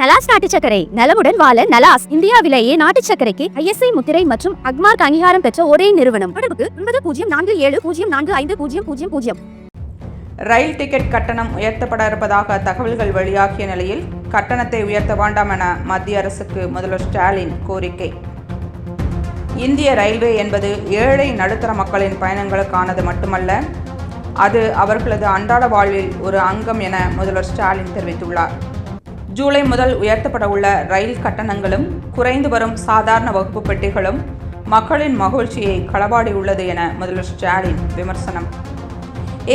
நலாஸ் நாட்டு சக்கரை நலமுடன் வாழ நலாஸ் இந்தியாவிலேயே நாட்டு சக்கரைக்கு ஐஎஸ்ஐ முத்திரை மற்றும் அக்மார்க் அங்கீகாரம் பெற்ற ஒரே நிறுவனம். தொடர்புக்கு ஒன்பது பூஜ்ஜியம் நான்கு ஏழு பூஜ்ஜியம் நான்கு ஐந்து பூஜ்ஜியம் பூஜ்ஜியம் பூஜ்ஜியம். ரயில் டிக்கெட் கட்டணம் உயர்த்தப்பட இருப்பதாக தகவல்கள் வெளியாகிய நிலையில் கட்டணத்தை உயர்த்த வேண்டாம் என மத்திய அரசுக்கு முதல்வர் ஸ்டாலின் கோரிக்கை. இந்திய ரயில்வே என்பது ஏழை நடுத்தர மக்களின் பயணங்களுக்கானது மட்டுமல்ல அது அவர்களது அன்றாட வாழ்வில் ஒரு அங்கம் என முதல்வர் ஸ்டாலின் தெரிவித்துள்ளார். ஜூலை முதல் உயர்த்தப்பட உள்ள ரயில் கட்டணங்களும் குறைந்து வரும் சாதாரண வகுப்பு பெட்டிகளும் மக்களின் மகிழ்ச்சியை களவாடியுள்ளது என முதல்வர் ஸ்டாலின் விமர்சனம்.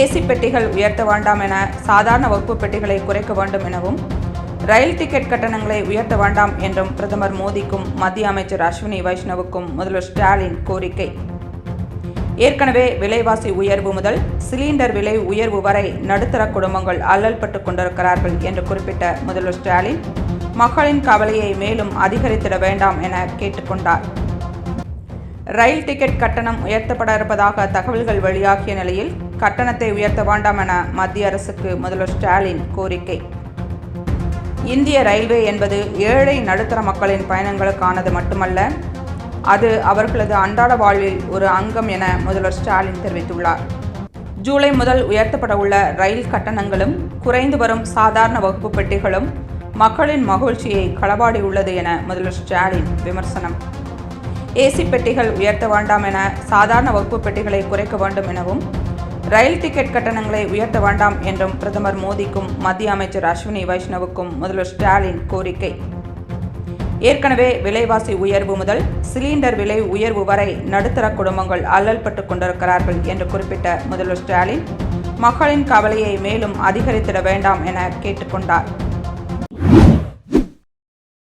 ஏசி பெட்டிகள் உயர்த்த வேண்டாம் என சாதாரண வகுப்பு பெட்டிகளை குறைக்க வேண்டும் எனவும் ரயில் டிக்கெட் கட்டணங்களை உயர்த்த வேண்டாம் என்றும் பிரதமர் மோடிக்கும் மத்திய அமைச்சர் அஸ்வினி வைஷ்ணவுக்கும் முதல்வர் ஸ்டாலின் கோரிக்கை. ஏற்கனவே விலைவாசி உயர்வு முதல் சிலிண்டர் விலை உயர்வு வரை நடுத்தர குடும்பங்கள் அல்லல்பட்டு கொண்டிருக்கிறார்கள் என்று குறிப்பிட்ட முதல்வர் ஸ்டாலின் மக்களின் கவலையை மேலும் அதிகரித்திட வேண்டாம் என கேட்டுக்கொண்டார். ரயில் டிக்கெட் கட்டணம் உயர்த்தப்பட இருப்பதாக தகவல்கள் வெளியாகிய நிலையில் கட்டணத்தை உயர்த்த வேண்டாம் என மத்திய அரசுக்கு முதல்வர் ஸ்டாலின் கோரிக்கை. இந்திய ரயில்வே என்பது ஏழை நடுத்தர மக்களின் பயணங்களுக்கானது மட்டுமல்ல அது அவர்களது அன்றாட வாழ்வில் ஒரு அங்கம் என முதல்வர் ஸ்டாலின் தெரிவித்துள்ளார். ஜூலை முதல் உயர்த்தப்பட உள்ள ரயில் கட்டணங்களும் குறைந்து வரும் சாதாரண வகுப்பு பெட்டிகளும் மக்களின் மகிழ்ச்சியை களவாடியுள்ளது என முதல்வர் ஸ்டாலின் விமர்சனம். ஏசி பெட்டிகள் உயர்த்த வேண்டாம் என சாதாரண வகுப்பு பெட்டிகளை குறைக்க வேண்டும் எனவும் ரயில் டிக்கெட் கட்டணங்களை உயர்த்த வேண்டாம் என்றும் பிரதமர் மோடிக்கும் மத்திய அமைச்சர் அஸ்வினி வைஷ்ணவுக்கும் முதல்வர் ஸ்டாலின் கோரிக்கை. ஏற்கனவே விலைவாசி உயர்வு முதல் சிலிண்டர் விலை உயர்வு வரை நடுத்தர குடும்பங்கள் அல்லல்பட்டு கொண்டிருக்கிறார்கள் என்று குறிப்பிட்ட முதல்வர் ஸ்டாலின் மக்களின் கவலையை மேலும் அதிகரித்திட வேண்டாம் என கேட்டுக்கொண்டார்.